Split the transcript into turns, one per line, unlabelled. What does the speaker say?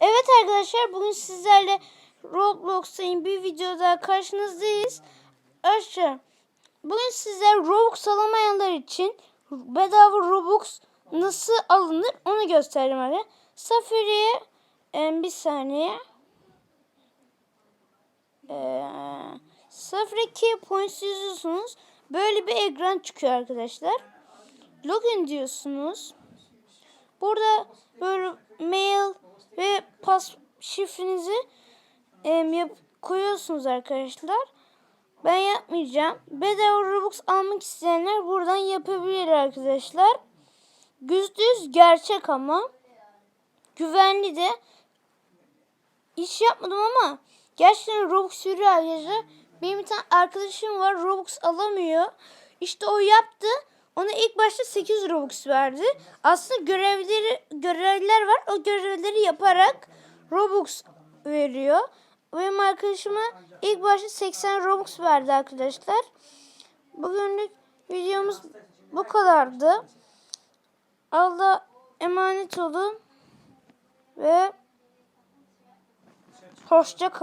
Evet arkadaşlar bugün sizlerle Roblox'ın bir videoda karşınızdayız. Arkadaşlar bugün sizler Robux alamayanlar için bedava Robux nasıl alınır onu göstereceğim abi. Safari'ye e, bir saniye. E, Safari Key Points yazıyorsunuz. Böyle bir ekran çıkıyor arkadaşlar. Login diyorsunuz. Burada böyle pas şifrenizi em, yap, koyuyorsunuz arkadaşlar. Ben yapmayacağım. Bedava Robux almak isteyenler buradan yapabilir arkadaşlar. Yüzde yüz gerçek ama. Güvenli de. Hiç yapmadım ama gerçekten Robux yürüyor arkadaşlar. Benim bir tane arkadaşım var Robux alamıyor. İşte o yaptı. Ona ilk başta 8 Robux verdi. Aslında görevleri görevler var. O görevleri yaparak Robux veriyor. Benim arkadaşıma ilk başta 80 Robux verdi arkadaşlar. Bugünlük videomuz bu kadardı. Allah emanet olun ve hoşça kalın.